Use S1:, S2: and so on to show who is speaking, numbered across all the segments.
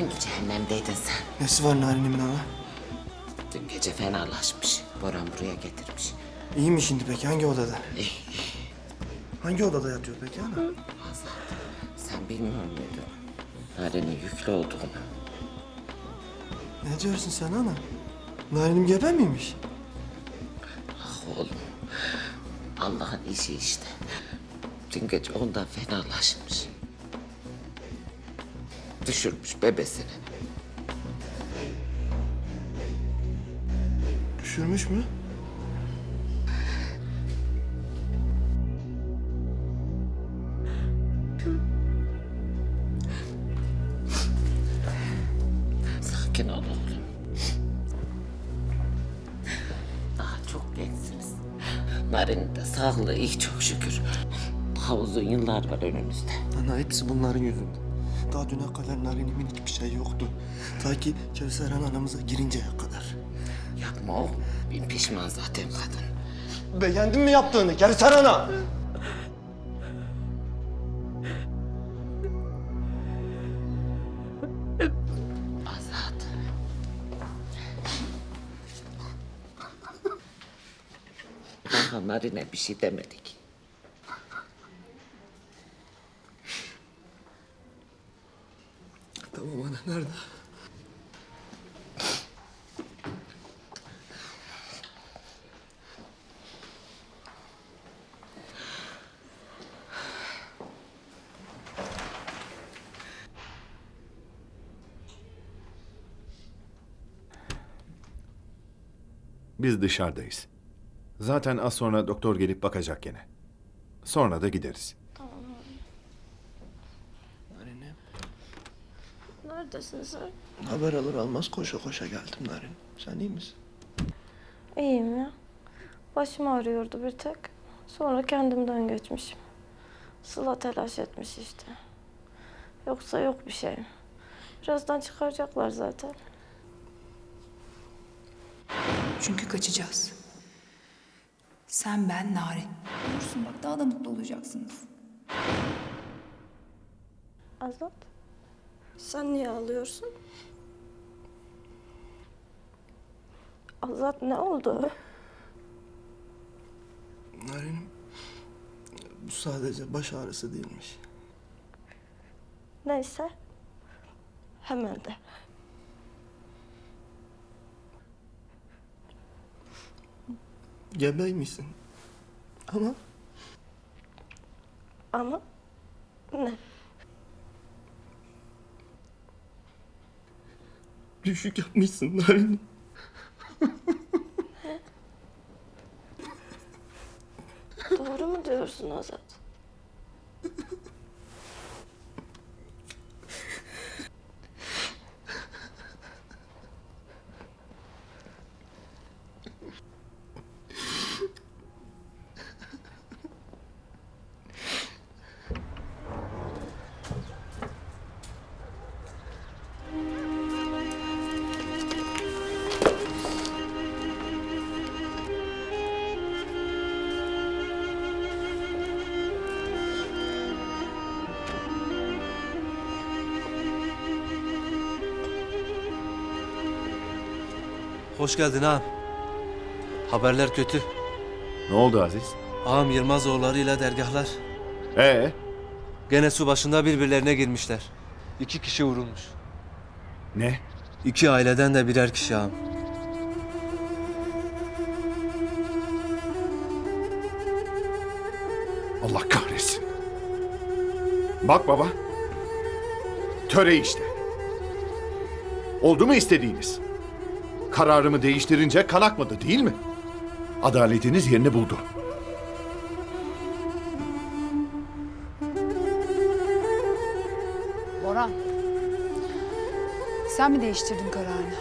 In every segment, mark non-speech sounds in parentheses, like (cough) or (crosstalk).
S1: miydin sen?
S2: Nesi var Narine'imin ana?
S1: Dün gece fenalaşmış. Boran buraya getirmiş.
S2: İyi mi şimdi peki? Hangi odada?
S1: İyi,
S2: Hangi odada yatıyor peki ana?
S1: Azat. Sen bilmiyor muydun? Narenin yüklü olduğunu.
S2: Ne diyorsun sen ana? Narinim gebe miymiş?
S1: Ah oğlum. Allah'ın işi işte. Dün gece ondan fenalaşmış. Düşürmüş bebesini.
S2: Düşürmüş mü?
S1: Sakin ol oğlum. Daha çok gençsiniz. Narenin de sağlığı iyi çok şükür. Daha uzun yıllar var önünüzde.
S2: Ana hepsi bunların yüzünden. Daha düne kadar Narine'imin hiçbir şey yoktu. Ta ki Kevser anamıza girinceye kadar.
S1: Yapma oğlum. Bin pişman zaten kadın.
S2: Beğendin mi yaptığını Kevser Ana?
S1: Azat. Daha Narine bir şey demedik.
S2: Tamam ana nerede?
S3: Biz dışarıdayız. Zaten az sonra doktor gelip bakacak gene. Sonra da gideriz.
S2: Narinim.
S4: Neredesin sen?
S2: Haber alır almaz koşa koşa geldim Narin. Sen iyi misin?
S4: İyiyim ya. Başım ağrıyordu bir tek. Sonra kendimden geçmişim. Sıla telaş etmiş işte. Yoksa yok bir şey. Birazdan çıkaracaklar zaten.
S5: Çünkü kaçacağız. Sen, ben, Narin. Olursun bak daha da mutlu olacaksınız.
S4: Azat. Sen niye ağlıyorsun? Azat ne oldu?
S2: Narinim bu sadece baş ağrısı değilmiş.
S4: Neyse. Hemen de.
S2: Gebeymişsin. Ama
S4: Ama ne?
S2: Düşük yapmışsın (laughs) Narin.
S4: Doğru mu diyorsun Azat?
S6: Hoş geldin ağam. Haberler kötü.
S3: Ne oldu Aziz?
S6: Ağam Yılmazoğulları ile dergahlar
S3: Ee,
S6: gene su başında birbirlerine girmişler. İki kişi vurulmuş.
S3: ne?
S6: İki aileden de birer kişi ağam.
S3: Allah kahretsin. Bak baba. Töre işte. Oldu mu istediğiniz? Kararımı değiştirince kan akmadı değil mi? Adaletiniz yerini buldu.
S5: Boran. Sen mi değiştirdin kararını?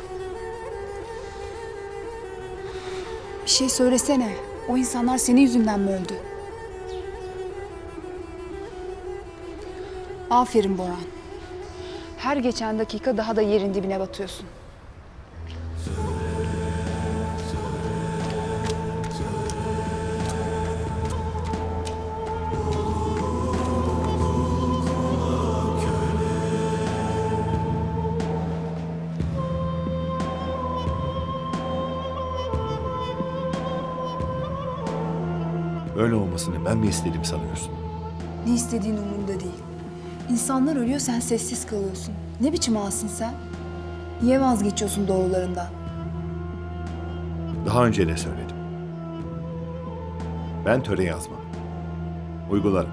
S5: Bir şey söylesene. O insanlar senin yüzünden mi öldü? Aferin Boran. Her geçen dakika daha da yerin dibine batıyorsun.
S3: Öyle olmasını ben mi istedim sanıyorsun?
S5: Ne istediğin umurumda değil. İnsanlar ölüyor sen sessiz kalıyorsun. Ne biçim ağasın sen? Niye vazgeçiyorsun doğrularından?
S3: Daha önce de söyledim. Ben töre yazmam. Uygularım.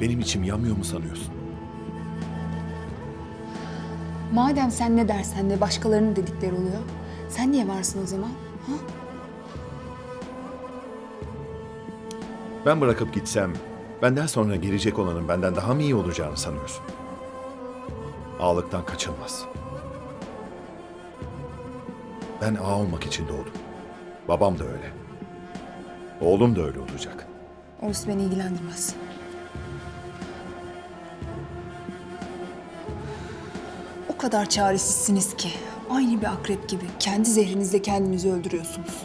S3: Benim içim yanmıyor mu sanıyorsun?
S5: Madem sen ne dersen de başkalarının dedikleri oluyor. Sen niye varsın o zaman? Ha?
S3: Ben bırakıp gitsem, benden sonra gelecek olanın benden daha mı iyi olacağını sanıyorsun? Ağalıktan kaçılmaz. Ben ağa olmak için doğdum. Babam da öyle. Oğlum da öyle olacak.
S5: Orası beni ilgilendirmez. O kadar çaresizsiniz ki. Aynı bir akrep gibi. Kendi zehrinizle kendinizi öldürüyorsunuz.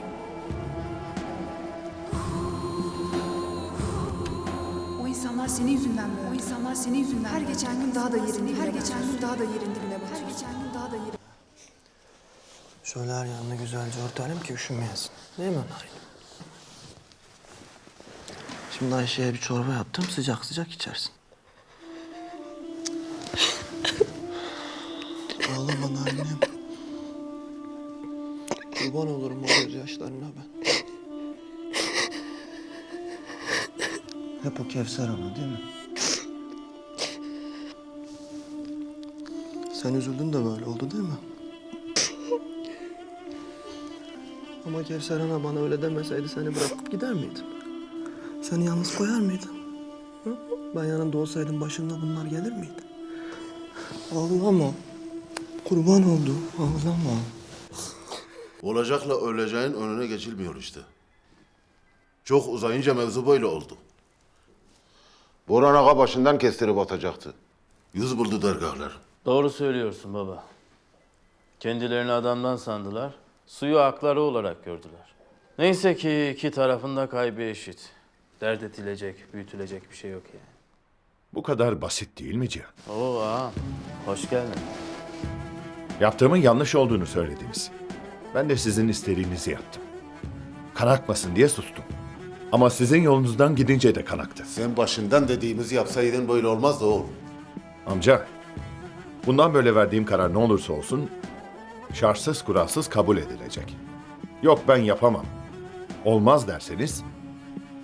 S5: Senin yüzünden mi? O insanlar senin yüzünden Her geçen gün daha da yerin dibine Her geçen gün daha da yerin dibine. Her geçen gün daha da yerin
S2: Şöyle her yanını güzelce örtelim ki üşümeyesin. Değil mi Narin? Şimdi Ayşe'ye bir çorba yaptım. Sıcak sıcak içersin. Ağlama Narin'im. Kurban olurum o gözyaşlarına ben. Hep o Kevser ana değil mi? Sen üzüldün de böyle oldu değil mi? Ama Kevser ana bana öyle demeseydi seni bırakıp gider miydim? Seni yalnız koyar mıydım? Ben yanında olsaydım başında bunlar gelir miydi? Ağlama. Kurban oldu. Ağlama.
S7: Olacakla öleceğin önüne geçilmiyor işte. Çok uzayınca mevzu böyle oldu. Boran Ağa başından kestirip atacaktı. Yüz buldu dergahlar.
S8: Doğru söylüyorsun baba. Kendilerini adamdan sandılar, suyu hakları olarak gördüler. Neyse ki iki tarafın da kaybı eşit. Dert edilecek, büyütülecek bir şey yok yani.
S3: Bu kadar basit değil mi Cihan?
S8: Oo ağam, hoş geldin.
S3: Yaptığımın yanlış olduğunu söylediniz. Ben de sizin istediğinizi yaptım. Kan akmasın diye sustum. Ama sizin yolunuzdan gidince de kan aktı.
S7: Sen başından dediğimizi yapsaydın böyle olmazdı oğlum.
S3: Amca, bundan böyle verdiğim karar ne olursa olsun şartsız kuralsız kabul edilecek. Yok ben yapamam. Olmaz derseniz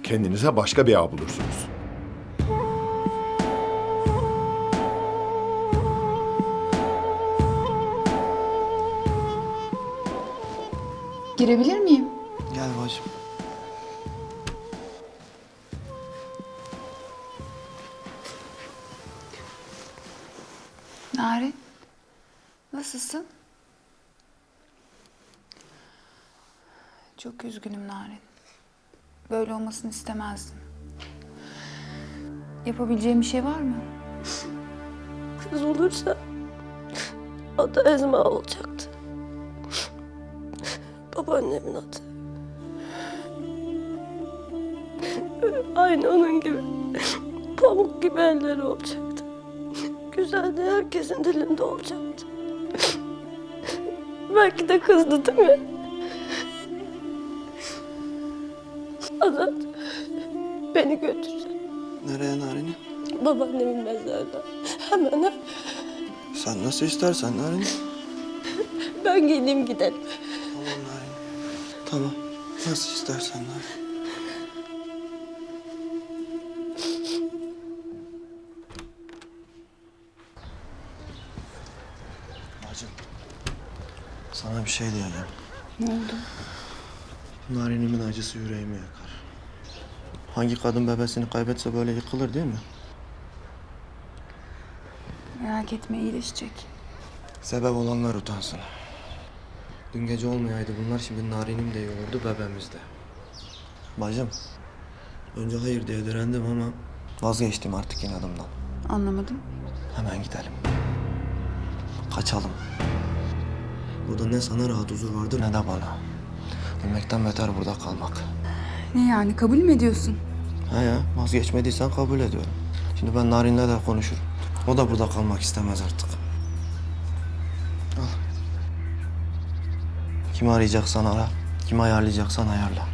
S3: kendinize başka bir ağ bulursunuz.
S5: Girebilir miyim?
S2: Gel bacım.
S5: Narin. Nasılsın? Çok üzgünüm Narin. Böyle olmasını istemezdim. Yapabileceğim bir şey var mı?
S4: Kız olursa adı Ezma olacaktı. Babaannemin adı. Aynı onun gibi pamuk gibi elleri olacaktı. Güzel de herkesin dilinde olacaktı. Belki de kızdı değil mi? Azat beni götürsen
S2: Nereye Narin'im?
S4: babaannemin mezarına. Hemen.
S2: Sen nasıl istersen Narin'im.
S4: Ben geleyim gidelim.
S2: Tamam Narin. Tamam. Nasıl istersen Narin. Bacım. Sana bir şey diyeceğim.
S5: Ne oldu?
S2: Narin'imin acısı yüreğimi yakar. Hangi kadın bebesini kaybetse böyle yıkılır değil mi?
S5: Merak etme iyileşecek.
S2: Sebep olanlar utansın. Dün gece olmayaydı bunlar şimdi narinim de yoğurdu bebeğimiz de. Bacım, önce hayır diye direndim ama vazgeçtim artık inadımdan.
S5: Anlamadım.
S2: Hemen gidelim. Kaçalım. Burada ne sana rahat huzur vardır ne de bana. Ölmekten beter burada kalmak.
S5: Ne yani kabul mü ediyorsun?
S2: He ya, vazgeçmediysen kabul ediyorum. Şimdi ben Narin'le de konuşurum. O da burada kalmak istemez artık. Al. Kimi arayacaksan ara, kimi ayarlayacaksan ayarla.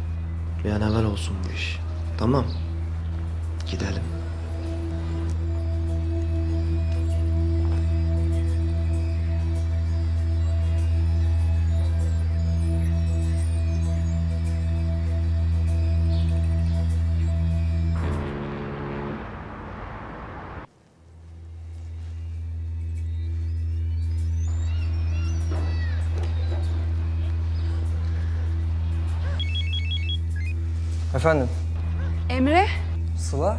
S2: Bir an evvel olsun bu iş. Tamam. Gidelim.
S9: Efendim,
S5: Emre,
S9: Sıla?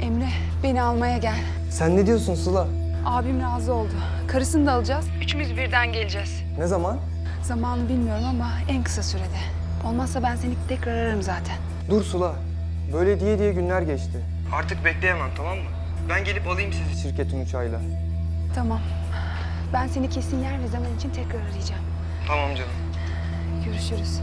S5: Emre beni almaya gel.
S9: Sen ne diyorsun Sıla?
S5: Abim razı oldu. Karısını da alacağız. Üçümüz birden geleceğiz.
S9: Ne zaman?
S5: Zamanı bilmiyorum ama en kısa sürede. Olmazsa ben seni tekrar ararım zaten.
S9: Dur Sıla. Böyle diye diye günler geçti. Artık bekleyemem tamam mı? Ben gelip alayım sizi şirketin uçağıyla.
S5: Tamam. Ben seni kesin yer ve zaman için tekrar arayacağım.
S9: Tamam canım.
S5: Görüşürüz.